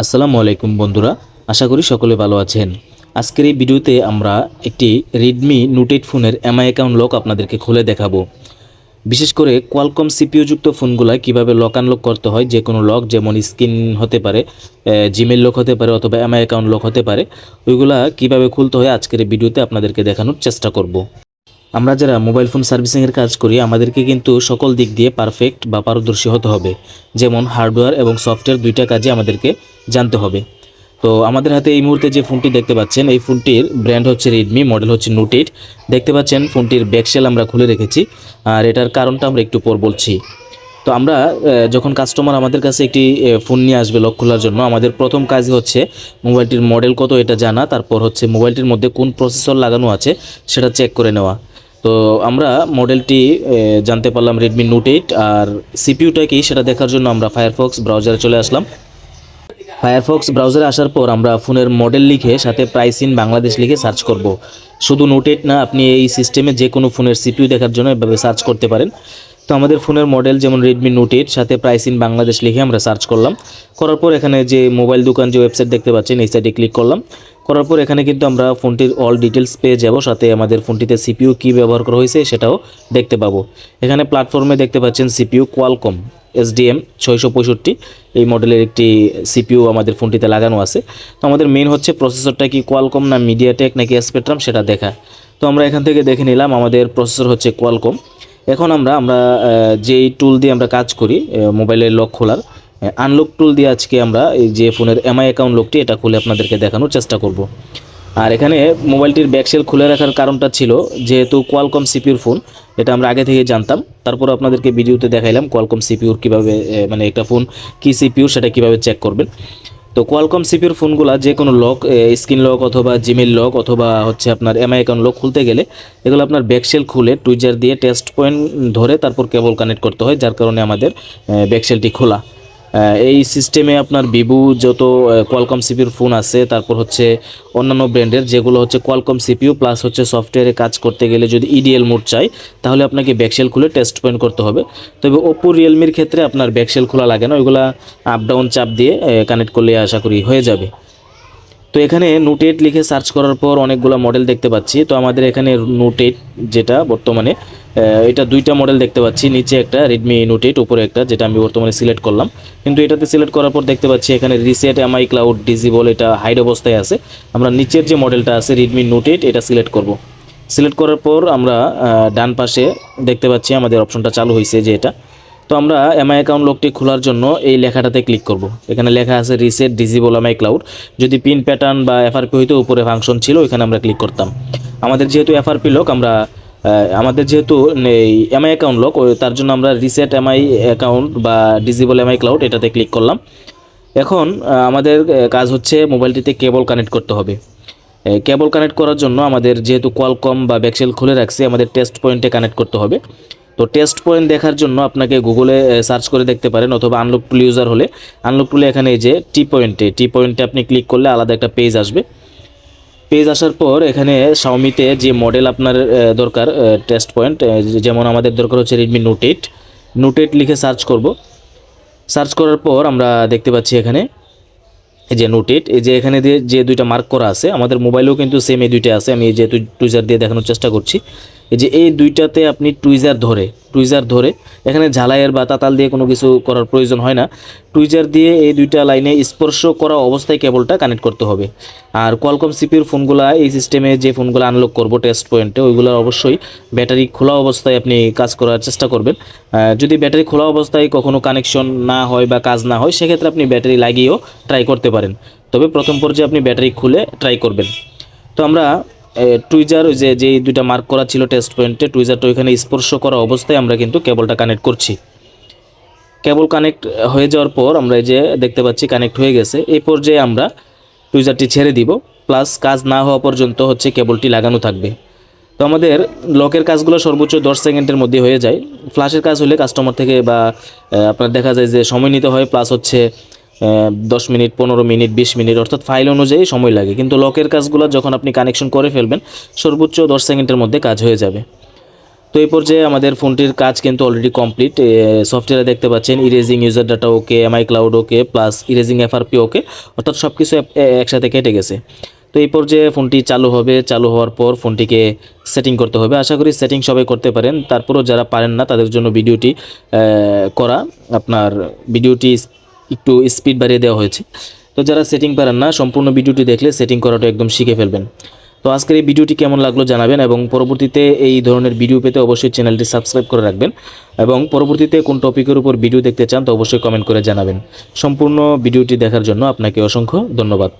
আসসালামু আলাইকুম বন্ধুরা, আশা করি সকলে ভালো আছেন। আজকের এই ভিডিওতে আমরা একটি রেডমি নোট এইট ফোনের এমআই অ্যাকাউন্ট লক আপনাদেরকে খুলে দেখাবো। বিশেষ করে কোয়ালকম সিপিইউ যুক্ত ফোনগুলো কীভাবে লক আনলক করতে হয়, যে কোনো লক যেমন স্ক্রিন হতে পারে জিমেল লক হতে পারে অথবা এমআই অ্যাকাউন্ট লক হতে পারে, ওইগুলা কীভাবে খুলতে হয় আজকের এই ভিডিওতে আপনাদেরকে দেখানোর চেষ্টা করব। আমরা যারা মোবাইল ফোন সার্ভিসিংয়ের কাজ করি, আমাদেরকে কিন্তু সকল দিক দিয়ে পারফেক্ট বা পারদর্শী হতে হবে। যেমন হার্ডওয়্যার এবং সফটওয়্যার দুইটা কাজে আমাদেরকে জানতে হবে। তো আমাদের হাতে এই মুহূর্তে যে ফোনটি দেখতে পাচ্ছেন, এই ফোনটির ব্র্যান্ড হচ্ছে রেডমি মডেল হচ্ছে নোট এইট দেখতে পাচ্ছেন ফোনটির ব্যাকশেল আমরা খুলে রেখেছি। আর এটার কারণটা আমরা একটু পর বলছি। তো আমরা যখন কাস্টমার আমাদের কাছে একটি ফোন নিয়ে আসবে লক খোলার জন্য, আমাদের প্রথম কাজ হচ্ছে মোবাইলটির মডেল কত এটা জানা, তারপর হচ্ছে মোবাইলটির মধ্যে কোন প্রসেসর লাগানো আছে, সেটা চেক করে নেওয়া। তো আমরা মডেলটি জানতে পারলাম রেডমি নোট এইট আর সিপিউটা কি সেটা দেখার জন্য আমরা ফায়ারফক্স ব্রাউজারে চলে আসলাম। ফায়ারফক্স ব্রাউজারে আসার পর আমরা ফোনের মডেল লিখে সাথে প্রাইস ইন বাংলাদেশ লিখে সার্চ করব। শুধু নোট এইট না, আপনি এই সিস্টেমে যে কোনো ফোনের সিপিউ দেখার জন্য এভাবে সার্চ করতে পারেন। তো আমাদের ফোনের মডেল যেমন রেডমি নোট এইট সাথে প্রাইস ইন বাংলাদেশ লিখে আমরা সার্চ করলাম। করার পর এখানে যে মোবাইল দোকান, যে ওয়েবসাইট দেখতে পাচ্ছেন, এই সাইটে ক্লিক করলাম। করার পর এখানে কিন্তু আমরা ফোনটির অল ডিটেলস পেয়ে যাব, সাথে আমাদের ফোনটিতে সিপিইউ কী ব্যবহার করা হয়েছে সেটাও দেখতে পাবো। এখানে প্ল্যাটফর্মে দেখতে পাচ্ছেন সিপিইউ কোয়ালকম এসডিএম ছয়শো পঁয়ষট্টি, এই মডেলের একটি সিপিইউ আমাদের ফোনটিতে লাগানো আছে। তো আমাদের মেন হচ্ছে প্রসেসরটা কি কোয়ালকম না মিডিয়াটেক নাকি স্পেকট্রাম সেটা দেখা। তো আমরা এখান থেকে দেখে নিলাম, আমাদের প্রসেসর হচ্ছে কোয়ালকম এখন আমরা আমরা যেই টুল দিয়ে আমরা কাজ করি মোবাইলের লক খোলার আনলক টুল দিয়ে আজকে আমরা এই যে ফোনের এমআই অ্যাকাউন্ট লকটি, এটা খুলে আপনাদেরকে দেখানোর চেষ্টা করব। আর এখানে মোবাইলটির ব্যাকসেল খুলে রাখার কারণটা ছিল যেহেতু কোয়ালকম সিপিউর ফোন এটা আমরা আগে থেকে জানতাম। তারপর আপনাদেরকে ভিডিওতে দেখাইলাম কোয়ালকম সিপিউর কীভাবে মানে একটা ফোন কী সিপিউর সেটা কীভাবে চেক করবেন। তো কোয়ালকম সিপিউর ফোনগুলো যে কোনো লক স্ক্রিন লক অথবা জিমেল লক অথবা হচ্ছে আপনার এমআই অ্যাকাউন্ট লক খুলতে গেলে এগুলো আপনার ব্যাকসেল খুলে টুইজার দিয়ে টেস্ট পয়েন্ট ধরে তারপর কেবল কানেক্ট করতে হয়, যার কারণে আমাদের ব্যাকসেলটি খোলা। এই সিস্টেমে আপনার ভিভো যত কোয়ালকম সিপিউর ফোন আছে, তারপর হচ্ছে অন্যান্য ব্র্যান্ডের যেগুলো হচ্ছে কোয়ালকম সিপিইউ প্লাস হচ্ছে সফটওয়্যারে কাজ করতে গেলে যদি ইডিএল মোড চাই, তাহলে আপনাকে ব্যাকসেল খুলে টেস্ট পয়েন্ট করতে হবে। তবে ওপো রিয়েলমির ক্ষেত্রে আপনার ব্যাকসেল খোলা লাগে না, ওইগুলা আপ ডাউন চাপ দিয়ে কানেক্ট করলে আশা করি হয়ে যাবে। তো এখানে নোট লিখে সার্চ করার পর অনেকগুলো মডেল দেখতে পাচ্ছি। তো আমাদের এখানে নোট যেটা বর্তমানে এটা দুইটা মডেল দেখতে পাচ্ছি। নিচে একটা রেডমি নোট এইট উপরে একটা, যেটা আমি বর্তমানে সিলেক্ট করলাম। কিন্তু এটাতে সিলেক্ট করার পর দেখতে পাচ্ছি এখানে রিসেট এমআই ক্লাউড ডিজিবল এটা হাইড অবস্থায় আছে। আমরা নিচের যে মডেলটা আছে রেডমি নোট এইট এটা সিলেক্ট করব। সিলেক্ট করার পর আমরা ডান পাশে দেখতে পাচ্ছি আমাদের অপশনটা চালু হয়েছে যে এটা। তো আমরা এমআই অ্যাকাউন্ট লকটি খোলার জন্য এই লেখাটাতে ক্লিক করব। এখানে লেখা আছে রিসেট ডিজিবল এমআই ক্লাউড যদি পিন প্যাটার্ন বা এফআরপি হইতো উপরে ফাংশন ছিল, ওইখানে আমরা ক্লিক করতাম। আমাদের যেহেতু এফআরপি লক আমরা আমাদের যেহেতু এই এমআই অ্যাকাউন্ট লক তার জন্য আমরা রিসেট এমআই অ্যাকাউন্ট বা ডিজিবল এমআই ক্লাউড এটাতে ক্লিক করলাম। এখন আমাদের কাজ হচ্ছে মোবাইলটিতে কেবল কানেক্ট করতে হবে। কেবল কানেক্ট করার জন্য আমাদের যেহেতু কোয়ালকম বা ব্যাকসেল খুলে রাখছি, আমাদের টেস্ট পয়েন্টে কানেক্ট করতে হবে। তো টেস্ট পয়েন্ট দেখার জন্য আপনাকে গুগলে সার্চ করে দেখতে পারেন অথবা আনলক টুল ইউজার হলে। আনলক টুলে এখানে এই যে টি পয়েন্টে টি পয়েন্টে আপনি ক্লিক করলে আলাদা একটা পেজ আসবে। পেজ আসার পর এখানে সাউমিতে যে মডেল আপনার দরকার টেস্ট পয়েন্ট যেমন আমাদের দরকার হচ্ছে Redmi note eight note eight লিখে সার্চ করব। সার্চ করার পর আমরা দেখতে পাচ্ছি এখানে, এই যে নোট এইট এই যে এখানে যে দুইটা মার্ক করা আছে, আমাদের মোবাইলেও কিন্তু সেম এই দুইটা আছে। আমি এই যে টুইজার দিয়ে দেখানোর চেষ্টা করছি। এই যে এই দুইটাতে আপনি টুইজার ধরে টুইজার ধরে, এখানে ঝালাইয়ের বা তাতাল দিয়ে কোনো কিছু করার প্রয়োজন হয় না। টুইজার দিয়ে এই দুইটা লাইনে স্পর্শ করা অবস্থায় কেবলটা কানেক্ট করতে হবে। আর কোয়ালকম সিপির ফোনগুলা, এই সিস্টেমে যে ফোনগুলো আনলক করব টেস্ট পয়েন্টে ওইগুলো অবশ্যই ব্যাটারি খোলা অবস্থায় আপনি কাজ করার চেষ্টা করবেন। যদি ব্যাটারি খোলা অবস্থায় কখনো কানেকশন না হয় বা কাজ না হয়, সেক্ষেত্রে আপনি ব্যাটারি লাগিয়েও ট্রাই করতে পারেন। তবে প্রথম পর্যায়ে আপনি ব্যাটারি খুলে ট্রাই করবেন। তো আমরা টুইজার ওই যে যেই দুইটা মার্ক করা ছিল টেস্ট পয়েন্টে টুইজারটা ওইখানে স্পর্শ করা অবস্থায় আমরা কিন্তু কেবলটা কানেক্ট করছি। কেবল কানেক্ট হয়ে যাওয়ার পর আমরা এই যে দেখতে পাচ্ছি কানেক্ট হয়ে গেছে। এই পর্যায়ে আমরা টুইজারটি ছেড়ে দিব প্লাস কাজ না হওয়া পর্যন্ত হচ্ছে কেবলটি লাগানো থাকবে। তো আমাদের লকের কাজগুলো সর্বোচ্চ দশ সেকেন্ডের মধ্যে হয়ে যায়। ফ্লাশের কাজ হলে কাস্টমার থেকে বা আপনার দেখা যায় যে সময় নিতে হয় প্লাস হচ্ছে দশ মিনিট, পনেরো মিনিট, বিশ মিনিট, অর্থাৎ ফাইল অনুযায়ী সময় লাগে। কিন্তু লকের কাজগুলো যখন আপনি কানেকশন করে ফেলবেন, সর্বোচ্চ দশ সেকেন্ডের মধ্যে কাজ হয়ে যাবে। তো এই পর্যায়ে আমাদের ফোনটির কাজ কিন্তু অলরেডি কমপ্লিট সফটওয়্যারে দেখতে পাচ্ছেন erasing user data okay MI cloud okay plus erasing FRP okay অর্থাৎ সব কিছু একসাথে কেটে গেছে। তো এই পর্যায়ে ফোনটি চালু হবে। চালু হওয়ার পর ফোনটিকে সেটিং করতে হবে। আশা করি সেটিং সবাই করতে পারেন। তারপরেও যারা পারেন না, তাদের জন্য ভিডিওটি করা। আপনার ভিডিওটি একটু স্পিড বাড়িয়ে দেওয়া হয়েছে। তো যারা সেটিং পারেন না, সম্পূর্ণ ভিডিওটি দেখলে সেটিং করাটা একদম শিখে ফেলবেন। তো আজকের এই ভিডিওটি কেমন লাগল জানাবেন এবং পরবর্তীতে এই ধরনের ভিডিও পেতে অবশ্যই চ্যানেলটি সাবস্ক্রাইব করে রাখবেন এবং পরবর্তীতে কোন টপিকের উপর ভিডিও দেখতে চান তো অবশ্যই কমেন্ট করে জানাবেন। সম্পূর্ণ ভিডিওটি দেখার জন্য আপনাকে অসংখ্য ধন্যবাদ।